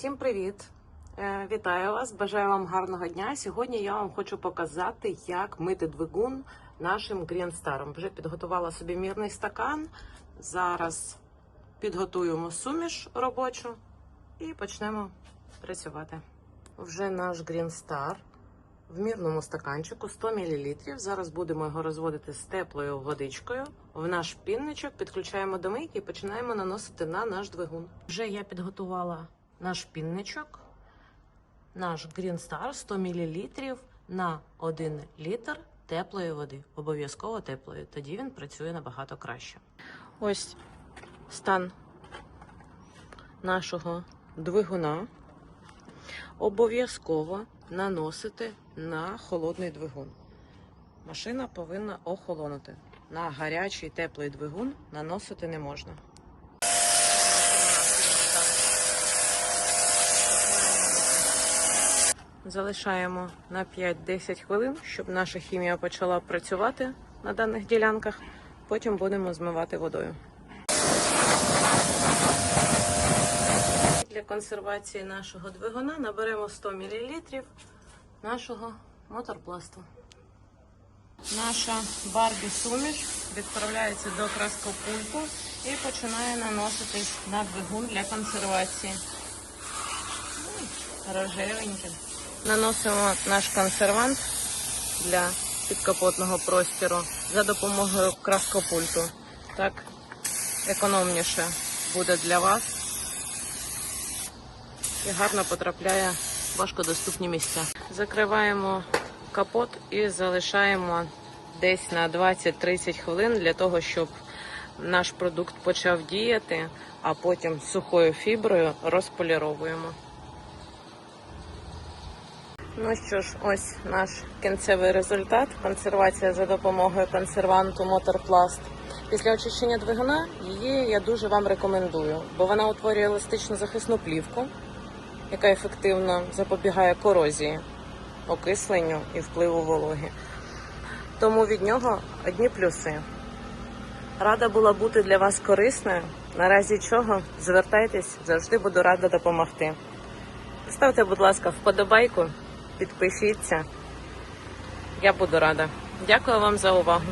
Всім привіт! Е, Вітаю вас! Бажаю вам гарного дня. Сьогодні я вам хочу показати, як мити двигун нашим Star. Вже підготувала собі мірний стакан. Зараз підготуємо суміш робочу і почнемо працювати. Вже наш Star в мірному стаканчику 100 мл. Зараз будемо його розводити з теплою водичкою. В наш пінничок підключаємо до мийки і починаємо наносити на наш двигун. Вже я підготувала наш пінничок, наш Green Star 100 мл на 1 літр теплої води. Обов'язково теплої. Тоді він працює набагато краще. Ось стан нашого двигуна. Обов'язково наносити на холодний двигун. Машина повинна охолонути. На гарячий теплий двигун наносити не можна. Залишаємо на 5-10 хвилин, щоб наша хімія почала працювати на даних ділянках. Потім будемо змивати водою. Для консервації нашого двигуна наберемо 100 мл нашого моторпласту. Наша барбі суміш відправляється до краскопульку і починає наноситись на двигун для консервації. Ой, Рожевенький. Наносимо наш консервант для підкапотного простіру за допомогою краскопульту. Так економніше буде для вас і гарно потрапляє в важкодоступні місця. Закриваємо капот і залишаємо десь на 20-30 хвилин для того, щоб наш продукт почав діяти, а потім сухою фіброю розполіровуємо. Ну що ж, ось наш кінцевий результат. Консервація за допомогою консерванту Моторпласт. Після очищення двигуна її я дуже вам рекомендую, бо вона утворює еластичну захисну плівку, яка ефективно запобігає корозії, окисленню і впливу вологи. Тому від нього одні плюси. Рада була бути для вас корисною. Наразі чого звертайтесь, завжди буду рада допомогти. Ставте, будь ласка, вподобайку, підпишіться. Я буду рада. Дякую вам за увагу.